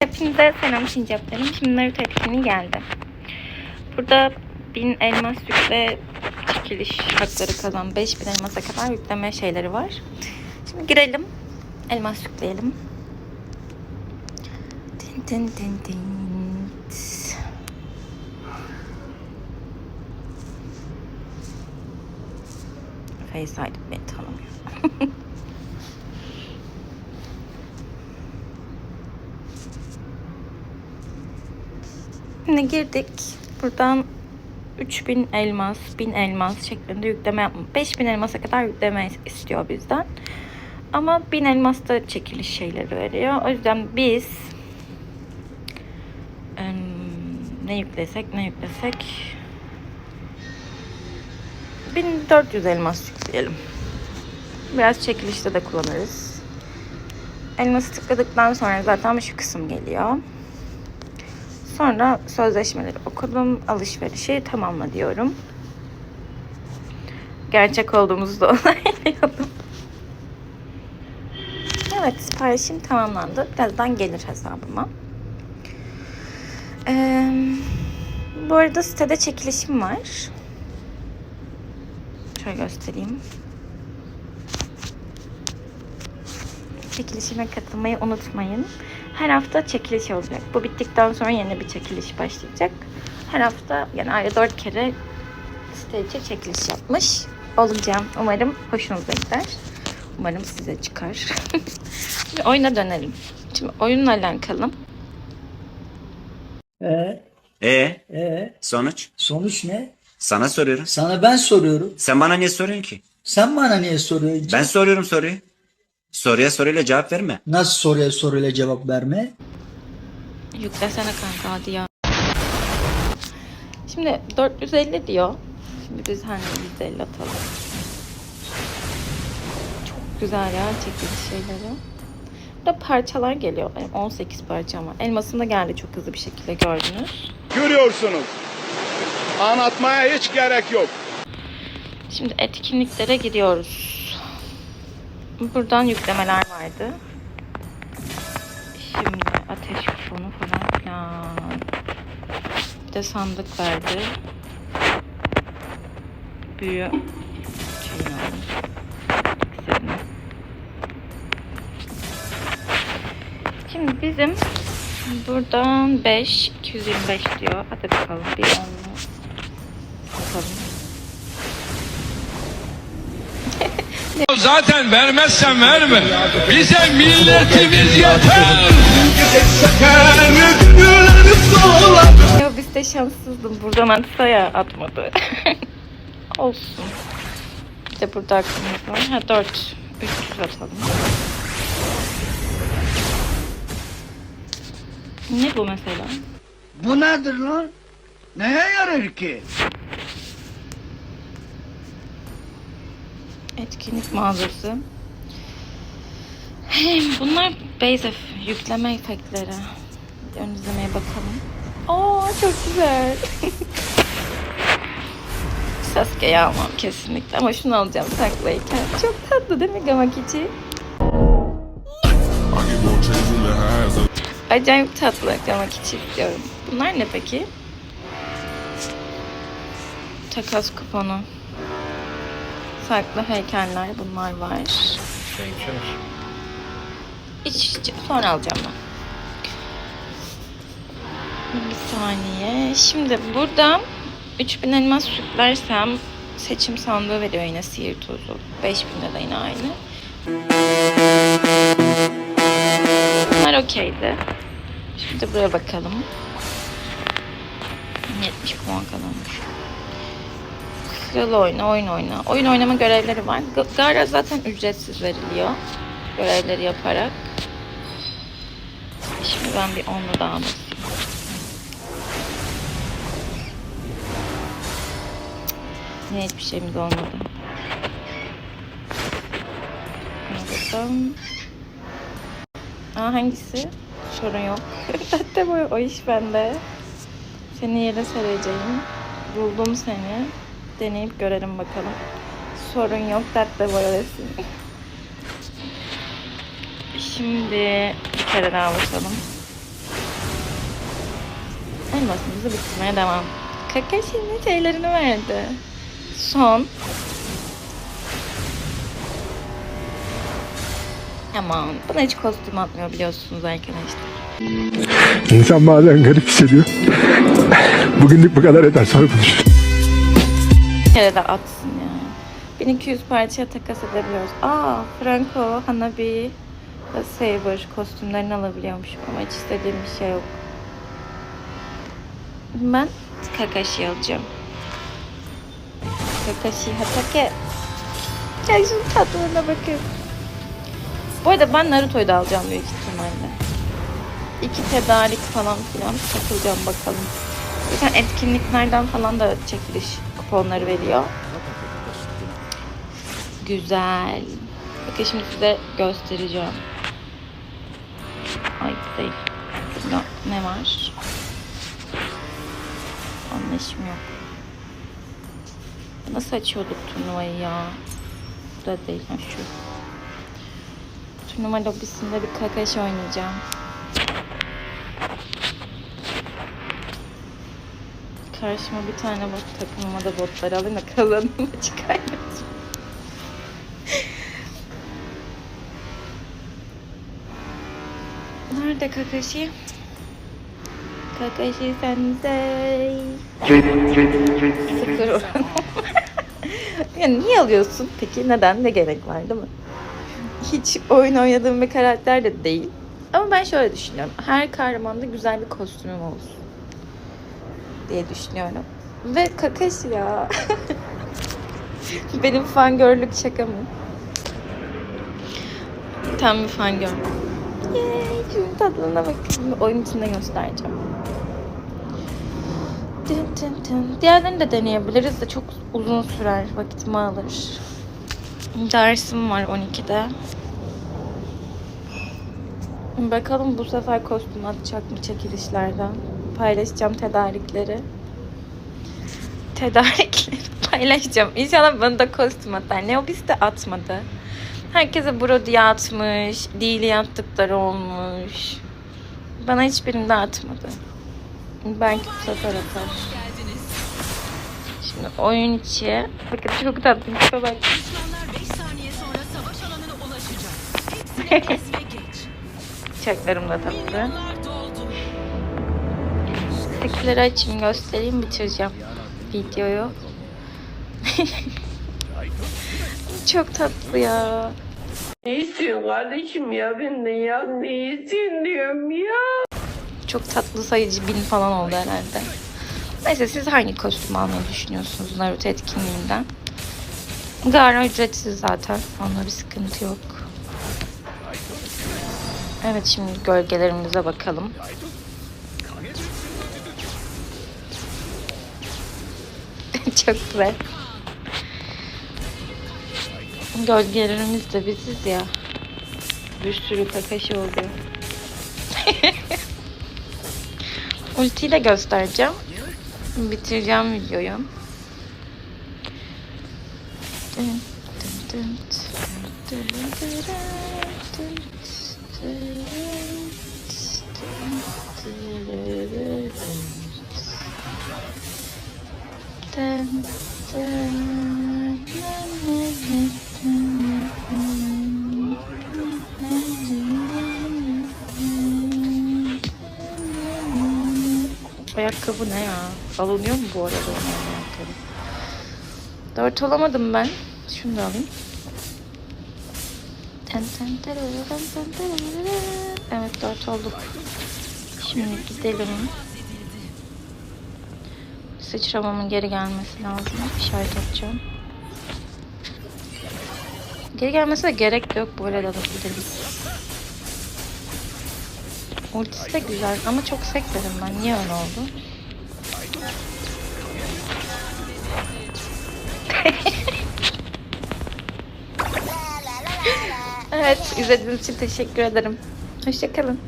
Hepinize selam sincaplarım. Şimdi Naruto etkinliği geldi. Burada 1000 elmas yükle çekiliş hakları kazan 5000 elmasa kadar yükleme şeyleri var. Şimdi girelim. Elmas yükleyelim. Tin tin tin. Face ID beni tanımıyor. Şimdi girdik. Buradan 3000 elmas, 1000 elmas şeklinde yükleme yapma. 5000 elmasa kadar yükleme istiyor bizden. Ama 1000 elmas da çekiliş şeyleri veriyor. O yüzden biz ne yüklesek ne yüklesek 1400 elmas yükleyelim. Biraz çekilişte de kullanırız. Elması tıkladıktan sonra zaten şu kısım geliyor. Sonra sözleşmeleri okudum. Alışverişi tamamla diyorum. Gerçek olduğumuzu da onaylayalım. Evet siparişim tamamlandı. Birazdan gelir hesabıma. Ee, bu arada sitede çekilişim var. Şöyle göstereyim. Çekilişime katılmayı unutmayın. Her hafta çekiliş olacak. Bu bittikten sonra yeni bir çekiliş başlayacak. Her hafta yani ayda dört kere site içi çekiliş yapmış olacağım. Umarım hoşunuza gider. Umarım size çıkar. Şimdi oyuna dönelim. Şimdi oyunla alakalı. Ee, E ee, sonuç? sonuç ne? Sana soruyorum. Sana ben soruyorum. Sen bana niye soruyorsun ki? Sen bana niye soruyorsun? Ben soruyorum soruyu. Soruya soruyla cevap verme. Nasıl soruya soruyla cevap verme? Yüklesene kanka hadi ya. Şimdi 450 diyor. Şimdi biz hani 150 atalım. Çok güzel ya çekiliş şeyleri. Burada parçalar geliyor. Benim 18 parçam var. Elmasım da geldi çok hızlı bir şekilde gördünüz. Görüyorsunuz. Anlatmaya hiç gerek yok. Şimdi etkinliklere gidiyoruz. Buradan yüklemeler vardı. Şimdi ateş kuponu falan filan. Bir de sandık verdi. Büyü şeyini aldım. İksirini. Şimdi bizim buradan 5, 225 diyor. Hadi bakalım bir onlu bakalım. Zaten vermezsen verme. Bize milletimiz yeter. Ya biz de şanssızdım. Buradan atsa ya atmadı. Olsun. Bir de burada aklımız var. Ha 4. 300 atalım. Ne bu mesela? Bu nedir lan? Neye yarar ki? Etkinlik mağazası. Bunlar base yükleme efektleri. Ön izlemeye bakalım. Aa çok güzel. Sasuke'yi almam kesinlikle ama şunu alacağım saklayken. Çok tatlı değil mi Gamakichi? Acayip tatlı Gamakichi istiyorum. Bunlar ne peki? Takas kuponu. Farklı heykeller bunlar var. İç, sonra alacağım ben. Bir saniye. Şimdi burada 3000 elmas yüklersem seçim sandığı veriyor yine sihir tozu. 5000'de de yine aynı. Bunlar okeydi. Şimdi buraya bakalım. 70 puan kazanmış. Kral oyna, oyun oyna. Oyun oynama görevleri var. Gara zaten ücretsiz veriliyor. Görevleri yaparak. Şimdi ben bir onlu daha basayım. Yine hiçbir şeyimiz olmadı. Bakalım. Aa hangisi? Sorun yok. Zaten bu o iş bende. Seni yere sereceğim. Buldum seni. Deneyip görelim bakalım. Sorun yok. Tatlı boyalısın. Şimdi bir kere daha basalım. Elmasımızı bitirmeye devam. Kakashi'nin şeylerini verdi. Son. Aman buna hiç kostüm atmıyor biliyorsunuz arkadaşlar. İnsan bazen garip hissediyor. Bugünlük bu kadar yeter sonra konuşuruz. Kere de atsın ya. 1200 parçaya takas edebiliyoruz. Aa Franco, Hanabi Saber kostümlerini alabiliyormuşum ama hiç istediğim bir şey yok. Ben Kakashi alacağım. Kakashi Hatake. Ya şunun tatlılığına bakın. Bu arada ben Naruto'yu da alacağım büyük ihtimalle. İki tedarik falan filan takılacağım bakalım. Zaten etkinliklerden falan da çekiliş kuponları veriyor. Güzel. Bakın şimdi size göstereceğim. Ay değil. Burada ne var? Anlaşım yok. Nasıl açıyorduk turnuvayı ya? Bu da değil. Şu. Turnuva lobisinde bir kakashi oynayacağım. Karşıma bir tane bot takımıma da botlar alayım da maçı kaybettim. Nerede Kakashi? Kakashi sensei. Sıfır oran. ya niye alıyorsun peki? Neden? Ne gerek var değil mi? Hiç oyun oynadığım bir karakter de değil. Ama ben şöyle düşünüyorum. Her kahramanda güzel bir kostümüm olsun. Diye düşünüyorum. Ve Kakashi ya. Benim fangörlük şaka mı? Tam bir fangör. Yay, şunun tatlılığına bakın. Şimdi oyun içinde göstereceğim. Dın dın dın. Diğerlerini de deneyebiliriz de çok uzun sürer. Vakitimi alır. Dersim var 12'de. Bakalım bu sefer kostüm atacak mı çekilişlerden. Paylaşacağım tedarikleri. Tedarikleri paylaşacağım. İnşallah bana da kostüm atar. Neobis de atmadı. Herkese Brody'ye atmış. Değil'i attıkları olmuş. Bana hiçbirinde atmadı. Belki bu sefer atar. Şimdi oyun içi. Bakın çok tatlı bir şey. Düşmanlar 5 saniye Tekleri açayım göstereyim bitireceğim videoyu. Çok tatlı ya. Ne istiyorsun kardeşim ya benden ya ne istiyorsun diyorum ya. Çok tatlı sayıcı bin falan oldu herhalde. Neyse siz hangi kostüm almayı düşünüyorsunuz Naruto etkinliğinden? Gara ücretsiz zaten. Onda bir sıkıntı yok. Evet şimdi gölgelerimize bakalım. Çok güzel. Gölgelerimiz de biziz ya. Bir sürü kakashi oluyor. Ultiyi de göstereceğim. Bitireceğim videoyu. Ayakkabı ne ya? Alınıyor mu bu arada ayakkabı? Dört olamadım ben. Şunu da alayım. Evet dört olduk. Şimdi gidelim. Sıçramamın geri gelmesi lazım. İşaret atacağım. Geri gelmesine gerek yok. Böyle de gidelim. Ultisi de güzel ama çok sekmedim ben. Niye öyle oldu? evet, izlediğiniz için teşekkür ederim. Hoşçakalın.